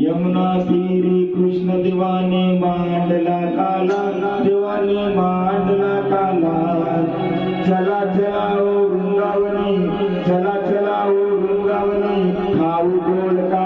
यमुना तीरी कृष्ण देवाने मांडला काला देवाने मांडला काला. चला चला ओ वृंदावनी चला चला ओ वृंदावनी. खाऊ गोड का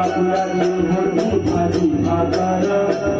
बाजूला मोठी भाजी भाकर